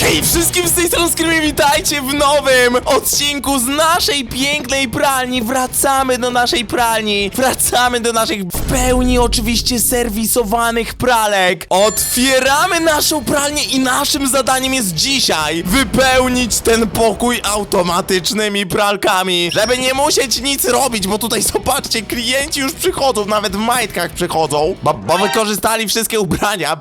Hej wszystkim z tej strony Skrymy, witajcie w nowym odcinku z naszej pięknej pralni. Wracamy do naszej pralni. Wracamy do naszych w pełni oczywiście serwisowanych pralek. Otwieramy naszą pralnię i naszym zadaniem jest dzisiaj Wypełnić ten pokój automatycznymi pralkami. Żeby nie musieć nic robić, bo tutaj zobaczcie, klienci już przychodzą, nawet w majtkach przychodzą Bo, bo wykorzystali wszystkie ubrania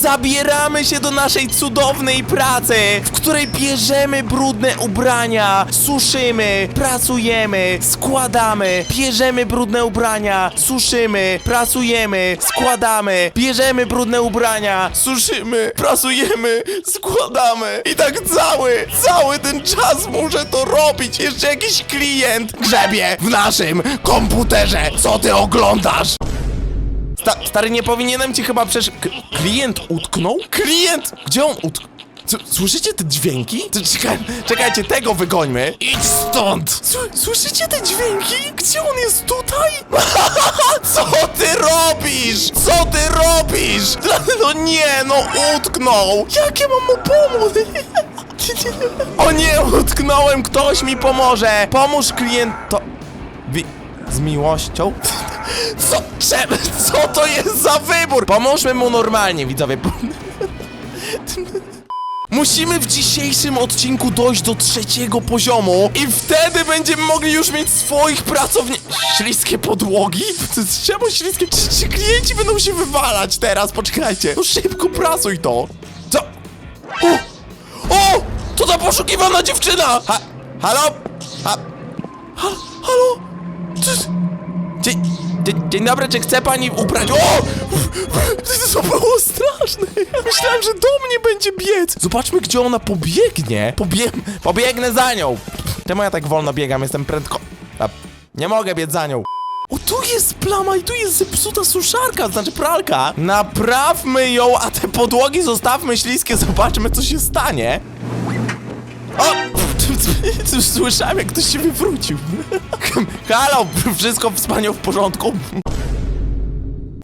Zabieramy się do naszej cudownej pracy, w której bierzemy brudne ubrania, suszymy, pracujemy, składamy, bierzemy brudne ubrania, suszymy, pracujemy, składamy, bierzemy brudne ubrania, suszymy, pracujemy, składamy i tak cały, cały ten czas muszę to robić. Jeszcze jakiś klient grzebie w naszym komputerze. Co ty oglądasz? Sta stary, nie powinienem ci chyba przecież... K klient utknął? Klient! Gdzie on utknął? Słyszycie te dźwięki? Czekaj, czekajcie, tego wygońmy. Idź stąd! S słyszycie te dźwięki? Gdzie on jest tutaj? Co ty robisz? Co ty robisz? No nie, no utknął! Jak ja mam mu pomóc? O nie, utknąłem, ktoś mi pomoże! Pomóż klientowi... Z miłością? Co? Czemu? Co to jest za wybór? Pomóżmy mu normalnie, widzowie. Musimy w dzisiejszym odcinku dojść do trzeciego poziomu i wtedy będziemy mogli już mieć swoich pracowników. Śliskie podłogi? Czemu śliskie? Czy, czy klienci będą się wywalać teraz? Poczekajcie. No szybko prasuj to. Co? O! O! To ta poszukiwana dziewczyna! Ha, halo? Ha, ha, halo? Dzień, dzień, dzień dobry, czy chce pani ubrać? O! To było straszne. Ja myślałem, że do mnie będzie biec. Zobaczmy, gdzie ona pobiegnie. Pobie pobiegnę za nią. Czemu ja tak wolno biegam? Jestem prędko... Nie mogę biec za nią. O, tu jest plama i tu jest zepsuta suszarka, znaczy pralka. Naprawmy ją, a te podłogi zostawmy śliskie, zobaczmy, co się stanie. O! Słyszałem, jak ktoś się wywrócił. Halo, wszystko wspaniale w porządku.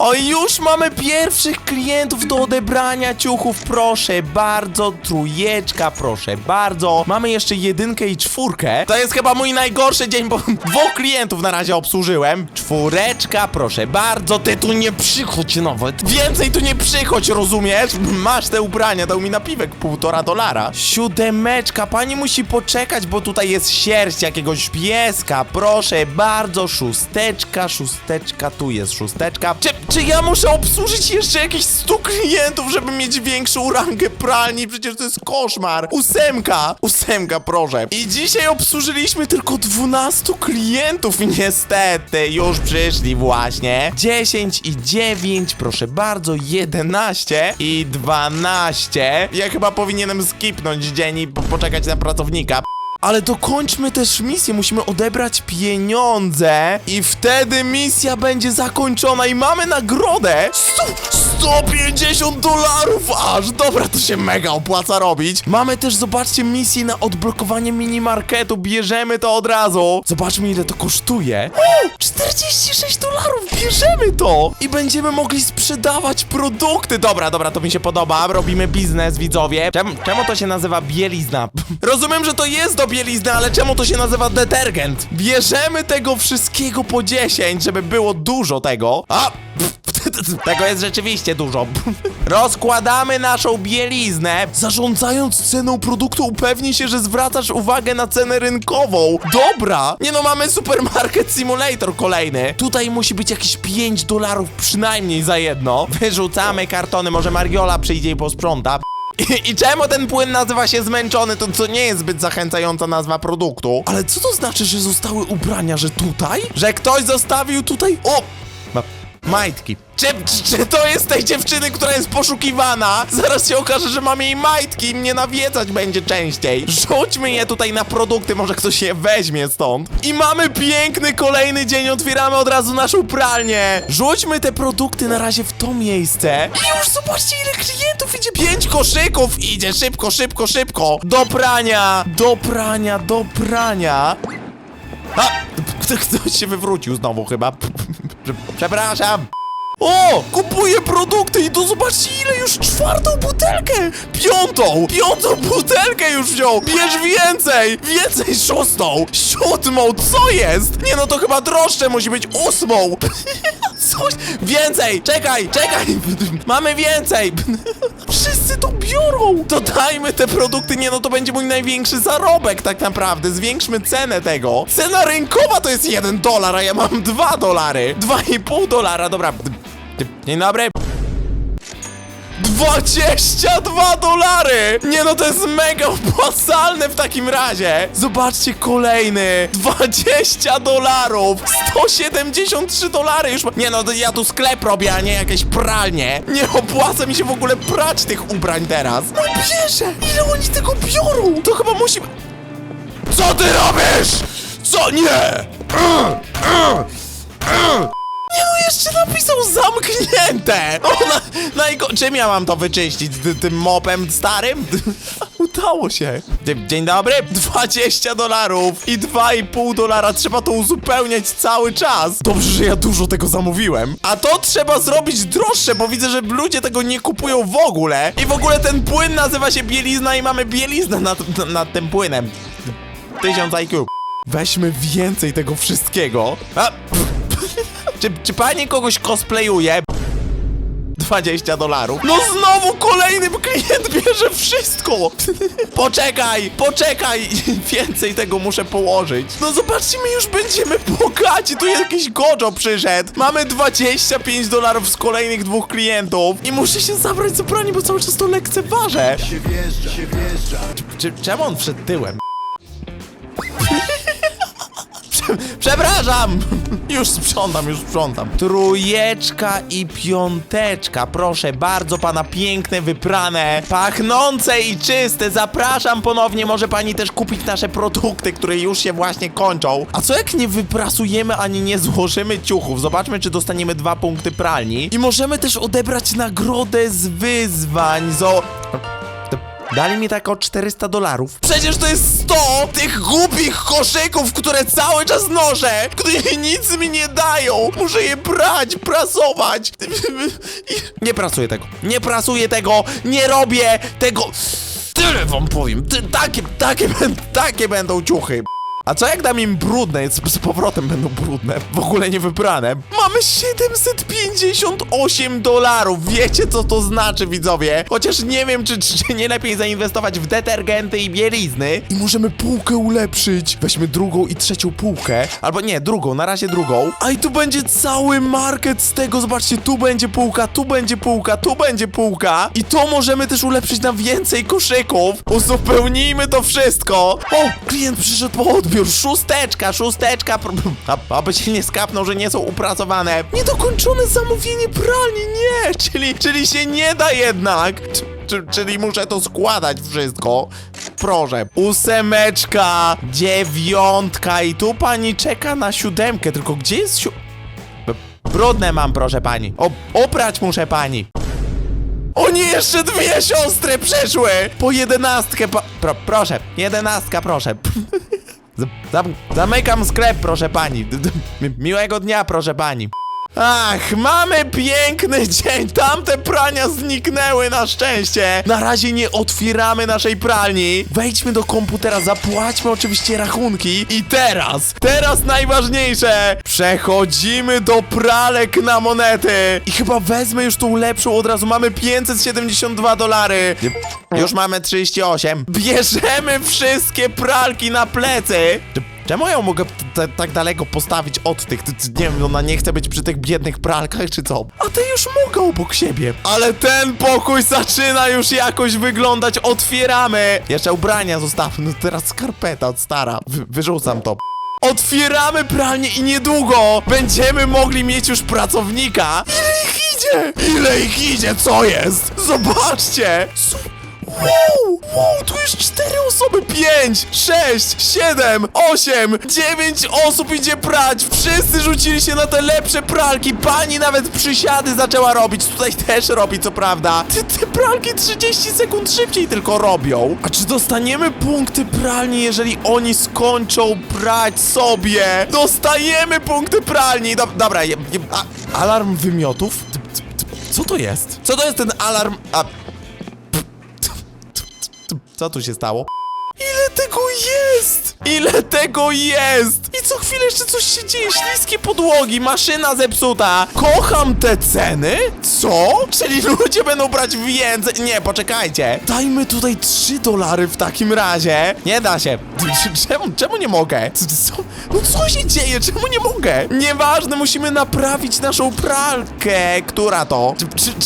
O, już mamy pierwszych klientów do odebrania ciuchów, proszę bardzo, trójeczka, proszę bardzo. Mamy jeszcze jedynkę i czwórkę. To jest chyba mój najgorszy dzień, bo dwóch klientów na razie obsłużyłem. Czwóreczka, proszę bardzo, ty tu nie przychodź nawet. Więcej tu nie przychodź, rozumiesz? Masz te ubrania, dał mi napiwek półtora dolara. Siódemeczka, pani musi poczekać, bo tutaj jest sierść jakiegoś pieska. Proszę bardzo, szósteczka, szósteczka, tu jest szósteczka. Czy, czy ja muszę obsłużyć jeszcze jakieś 100 klientów, żeby mieć większą rangę pralni? Przecież to jest koszmar. Ósemka, ósemka, proszę. I dzisiaj obsłużyliśmy tylko 12 klientów, niestety. Już przyszli właśnie. 10 i 9, proszę bardzo, 11 i 12. Ja chyba powinienem skipnąć dzień i po poczekać na pracownika. Ale dokończmy też misję, musimy odebrać pieniądze i wtedy misja będzie zakończona i mamy nagrodę 100, 150 dolarów aż! Dobra, to się mega opłaca robić. Mamy też, zobaczcie, misję na odblokowanie minimarketu, bierzemy to od razu. Zobaczmy ile to kosztuje. O, 46 dolarów, bierzemy to! I będziemy mogli sprzedawać produkty. Dobra, dobra, to mi się podoba, robimy biznes, widzowie. Czemu, czemu to się nazywa bielizna? Rozumiem, że to jest do bielizny, ale czemu to się nazywa detergent? Bierzemy tego wszystkiego po 10, żeby było dużo tego. A! Tego jest rzeczywiście dużo. Rozkładamy naszą bieliznę. Zarządzając ceną produktu, upewnij się, że zwracasz uwagę na cenę rynkową. Dobra. Nie no, mamy Supermarket Simulator kolejny. Tutaj musi być jakieś 5 dolarów przynajmniej za jedno. Wyrzucamy kartony, może Mariola przyjdzie i posprząta. I, I czemu ten płyn nazywa się zmęczony? To, to nie jest zbyt zachęcająca nazwa produktu. Ale co to znaczy, że zostały ubrania, że tutaj? Że ktoś zostawił tutaj... O! Ma majtki. Czy, czy, czy to jest tej dziewczyny, która jest poszukiwana? Zaraz się okaże, że mam jej majtki i mnie nawiedzać będzie częściej. Rzućmy je tutaj na produkty, może ktoś je weźmie stąd. I mamy piękny kolejny dzień, otwieramy od razu naszą pralnię. Rzućmy te produkty na razie w to miejsce. I już zobaczcie, ile klientów idzie. Pięć koszyków idzie, szybko, szybko, szybko. Do prania, do prania, do prania. A! Ktoś się wywrócił znowu chyba. Przepraszam. O! Kupuję produkty i to zobaczcie ile już czwartą butelkę! Piątą! Piątą butelkę już wziął! Bierz więcej! Więcej szóstą! Siódmą! Co jest? Nie no to chyba droższe musi być ósmą! Coś! Więcej! Czekaj! Czekaj! Mamy więcej! Wszyscy to biorą! Dodajmy te produkty, nie no to będzie mój największy zarobek tak naprawdę. Zwiększmy cenę tego. Cena rynkowa to jest 1 dolar, a ja mam 2 dolary. 2,5 dolara, dobra. Dzień dobry. 22 dolary! Nie no, to jest mega opłacalne w takim razie! Zobaczcie, kolejny! 20 dolarów! 173 dolary już ma... Nie no, to ja tu sklep robię, a nie jakieś pralnie! Nie opłaca mi się w ogóle prać tych ubrań teraz! No bierze! Ile oni tego biorą? To chyba musi... Co ty robisz? Co? Nie! Nie no, jeszcze napisał zamknięte! O, na, najgo... Czym ja mam to wyczyścić? Ty- Tym mopem starym? Udało się. Dzień, dzień dobry. 20 dolarów i 2,5 dolara. Trzeba to uzupełniać cały czas. Dobrze, że ja dużo tego zamówiłem. A to trzeba zrobić droższe, bo widzę, że ludzie tego nie kupują w ogóle. I w ogóle ten płyn nazywa się bielizna i mamy bieliznę nad, nad, nad tym płynem. 1000 IQ. Weźmy więcej tego wszystkiego. A, czy, czy pani kogoś cosplayuje? 20 dolarów. No znowu kolejny klient bierze wszystko! Poczekaj, poczekaj! Więcej tego muszę położyć. No zobaczcie, my już będziemy bogaci. Tu jakiś Gojo przyszedł. Mamy 25 dolarów z kolejnych dwóch klientów. I muszę się zabrać za pranie, bo cały czas to lekceważę. się wjeżdża, się wjeżdża. Czy, czemu on wszedł tyłem? Przepraszam! Już sprzątam, już sprzątam. Trójeczka i piąteczka. Proszę bardzo pana, piękne, wyprane, pachnące i czyste. Zapraszam ponownie. Może pani też kupić nasze produkty, które już się właśnie kończą. A co jak nie wyprasujemy ani nie złożymy ciuchów? Zobaczmy, czy dostaniemy dwa punkty pralni. I możemy też odebrać nagrodę z wyzwań. Zo... Dali mi tak o 400 dolarów. Przecież to jest 100 tych głupich koszyków, które cały czas noszę, które nic mi nie dają. Muszę je prać, prasować. Nie prasuję tego. Nie prasuję tego. Nie robię tego. Tyle wam powiem. Takie, takie, takie będą ciuchy. A co jak dam im brudne? Z, z powrotem będą brudne. W ogóle nie wyprane. Mamy 758 dolarów. Wiecie co to znaczy, widzowie? Chociaż nie wiem, czy, czy nie lepiej zainwestować w detergenty i bielizny. I możemy półkę ulepszyć. Weźmy drugą i trzecią półkę. Albo nie, drugą, na razie drugą. A i tu będzie cały market z tego. Zobaczcie, tu będzie półka, tu będzie półka, tu będzie półka. I to możemy też ulepszyć na więcej koszyków. Uzupełnijmy to wszystko. O, klient przyszedł po odbiór. Szósteczka, szósteczka. Pro- A, aby się nie skapnął, że nie są upracowane. Niedokończone zamówienie pralni, nie. Czyli, czyli się nie da jednak. Czy- czy- Czyli muszę to składać wszystko. Proszę. Ósemeczka, dziewiątka i tu pani czeka na siódemkę. Tylko gdzie jest siu... Brudne mam, proszę pani. O, oprać muszę pani. O nie, jeszcze dwie siostry przeszły! Po jedenastkę, pa... Pro, proszę, jedenastka, proszę. Zamykam sklep, proszę pani. Miłego dnia, proszę pani. Ach, mamy piękny dzień. Tamte prania zniknęły na szczęście. Na razie nie otwieramy naszej pralni. Wejdźmy do komputera, zapłaćmy oczywiście rachunki. I teraz, teraz najważniejsze. Przechodzimy do pralek na monety. I chyba wezmę już tą lepszą od razu. Mamy 572 dolary. Już mamy 38. Bierzemy wszystkie pralki na plecy. Czemu ja mogę tak daleko postawić od tych? Ty- ty- Nie wiem, ona nie chce być przy tych biednych pralkach, czy co? A te już mogę obok siebie. Ale ten pokój zaczyna już jakoś wyglądać. Otwieramy. Jeszcze ubrania zostawmy. No teraz skarpeta stara. Wy- wyrzucam to. Otwieramy pralnię i niedługo będziemy mogli mieć już pracownika. Ile ich idzie? Ile ich idzie? Co jest? Zobaczcie! Su- Wow, wow, tu już cztery osoby, pięć, sześć, siedem, osiem, dziewięć osób idzie prać. Wszyscy rzucili się na te lepsze pralki. Pani nawet przysiady zaczęła robić. Tutaj też robi, co prawda. Te, te pralki 30 sekund szybciej tylko robią. A czy dostaniemy punkty pralni, jeżeli oni skończą prać sobie? Dostajemy punkty pralni. Dob dobra, je, je, a, alarm wymiotów? Co to jest? Co to jest ten alarm? A, co tu się stało? Ile tego jest? Ile tego jest? I co chwilę jeszcze coś się dzieje. Śliskie podłogi, maszyna zepsuta. Kocham te ceny? Co? Czyli ludzie będą brać więcej. Nie, poczekajcie. Dajmy tutaj 3 dolary w takim razie. Nie da się. Czemu, czemu nie mogę? Co? No co się dzieje? Czemu nie mogę? Nieważne, musimy naprawić naszą pralkę. Która to?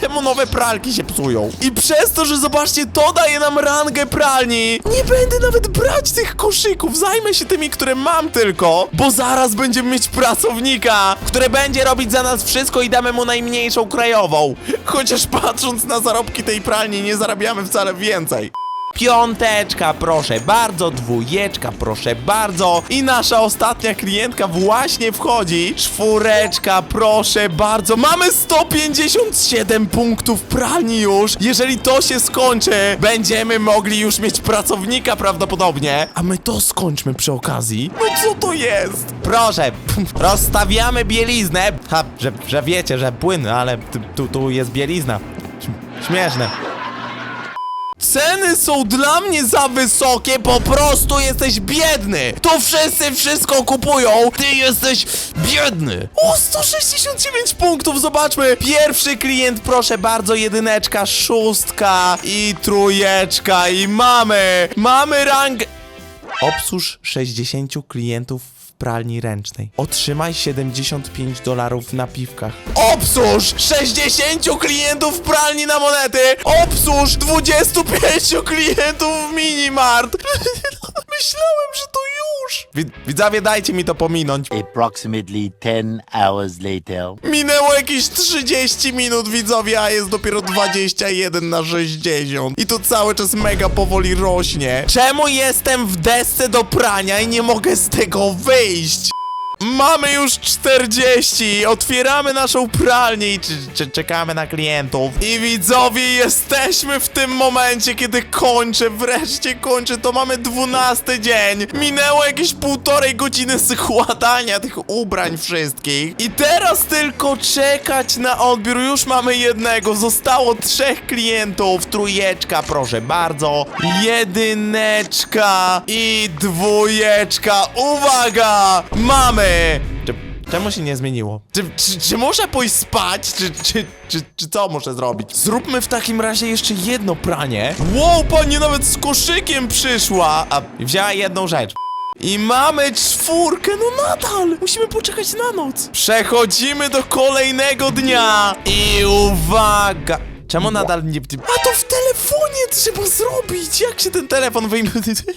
Czemu nowe pralki się psują? I przez to, że zobaczcie, to daje nam rangę pralni. Nie będę nawet brać tych koszyków. Zajmę się tymi, które mam tylko. Bo zaraz będziemy mieć pracownika, który będzie robić za nas wszystko i damy mu najmniejszą krajową. Chociaż patrząc na zarobki tej pralni, nie zarabiamy wcale więcej. Piąteczka, proszę bardzo, dwójeczka, proszę bardzo. I nasza ostatnia klientka właśnie wchodzi. Czwóreczka, proszę bardzo. Mamy 157 punktów pralni już. Jeżeli to się skończy, będziemy mogli już mieć pracownika prawdopodobnie. A my to skończmy przy okazji. No co to jest? Proszę, rozstawiamy bieliznę. Ha, że, że wiecie, że płyn, ale tu, tu, jest bielizna. Śmieszne. Ceny są dla mnie za wysokie, po prostu jesteś biedny! Tu wszyscy wszystko kupują, ty jesteś biedny! O, 169 punktów, zobaczmy! Pierwszy klient, proszę bardzo, jedyneczka, szóstka i trójeczka i mamy! Mamy rangę... Obsłuż 60 klientów pralni ręcznej. Otrzymaj 75 dolarów na piwkach. Obsłuż 60 klientów w pralni na monety! Obsłuż 25 klientów w minimart! Myślałem, że to już! Wid- widzowie, dajcie mi to pominąć. Approximately 10 hours later. Minęło jakieś 30 minut, widzowie, a jest dopiero 21 na 60. I to cały czas mega powoli rośnie. Czemu jestem w desce do prania i nie mogę z tego wyjść? Mamy już 40, otwieramy naszą pralnię i czekamy na klientów. I widzowie, jesteśmy w tym momencie, kiedy kończę, wreszcie kończę, to mamy 12 dzień. Minęło jakieś półtorej godziny składania tych ubrań wszystkich. I teraz tylko czekać na odbiór, już mamy jednego, zostało trzech klientów, trójeczka, proszę bardzo, jedyneczka i dwójeczka, uwaga, mamy! Czy, czemu się nie zmieniło? Czy, czy, czy muszę pójść spać? Czy, czy, czy, czy co muszę zrobić? Zróbmy w takim razie jeszcze jedno pranie. Wow, pani nawet z koszykiem przyszła! A wzięła jedną rzecz. I mamy czwórkę, no nadal! Musimy poczekać na noc. Przechodzimy do kolejnego dnia. I uwaga! Czemu nadal nie... A to w telefonie trzeba zrobić! Jak się ten telefon wyjmie?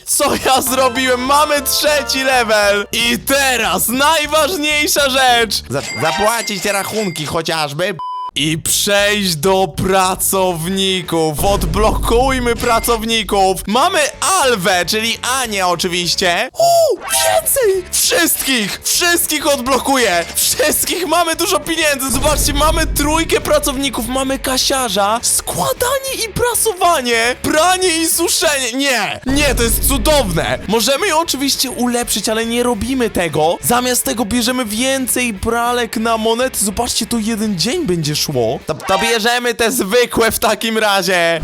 Co ja zrobiłem? Mamy trzeci level! I teraz najważniejsza rzecz! Za zapłacić rachunki chociażby. I przejść do pracowników. Odblokujmy pracowników. Mamy Alwę, czyli Anię oczywiście. O, więcej! Wszystkich! Wszystkich odblokuję! Wszystkich! Mamy dużo pieniędzy! Zobaczcie, mamy trójkę pracowników, mamy kasiarza, składanie i prasowanie, pranie i suszenie. Nie! Nie, to jest cudowne! Możemy ją oczywiście ulepszyć, ale nie robimy tego. Zamiast tego bierzemy więcej pralek na monety. Zobaczcie, to jeden dzień będzie szło. To, to bierzemy te zwykłe w takim razie.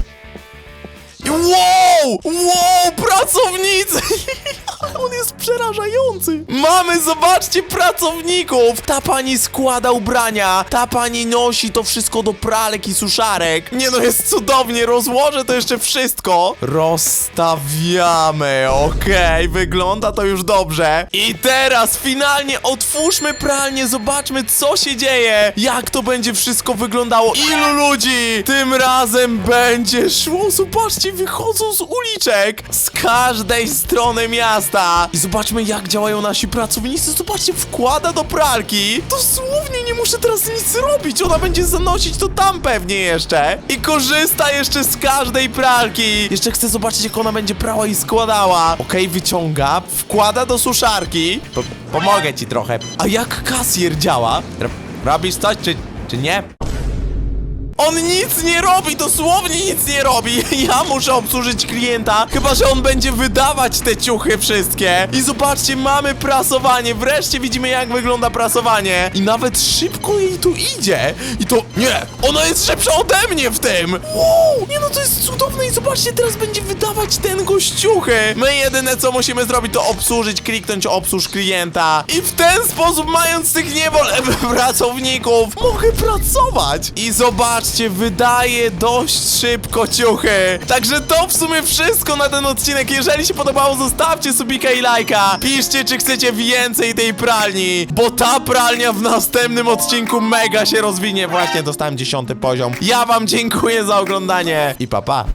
Wow! Wow, pracownicy! On jest przerażający. Mamy, zobaczcie, pracowników. Ta pani składa ubrania, ta pani nosi to wszystko do pralek i suszarek. Nie no, jest cudownie, rozłożę to jeszcze wszystko. Rozstawiamy, okej, wygląda to już dobrze. I teraz finalnie otwórzmy pralnię, zobaczmy co się dzieje. Jak to będzie wszystko wyglądało. Ilu ludzi tym razem będzie szło? Zobaczcie, wychodzą z uliczek. Z każdej strony miasta. I zobaczmy jak działają nasi pracownicy. Zobaczcie, wkłada do pralki. Dosłownie nie muszę teraz nic robić, ona będzie zanosić to tam pewnie jeszcze. I korzysta jeszcze z każdej pralki. Jeszcze chcę zobaczyć, jak ona będzie prała i składała. Okej, wyciąga, wkłada do suszarki. Po pomogę ci trochę. A jak kasjer działa? R robisz coś, czy, czy nie? On nic nie robi, dosłownie nic nie robi. Ja muszę obsłużyć klienta, chyba że on będzie wydawać te ciuchy wszystkie. I zobaczcie, mamy prasowanie. Wreszcie widzimy, jak wygląda prasowanie. I nawet szybko jej tu idzie. I to nie, ona jest szybsza ode mnie w tym. Uuu, nie no, to jest cudowne. I zobaczcie, teraz będzie wydawać ten gościuchy. My jedyne, co musimy zrobić, to obsłużyć, kliknąć obsłuż klienta. I w ten sposób, mając tych niewol pracowników, mogę pracować. I zobaczcie, wydaje dość szybko ciuchy. Także to w sumie wszystko na ten odcinek. Jeżeli się podobało, zostawcie subika i lajka. Piszcie, czy chcecie więcej tej pralni, bo ta pralnia w następnym odcinku mega się rozwinie. Właśnie dostałem dziesiąty poziom. Ja wam dziękuję za oglądanie i pa pa.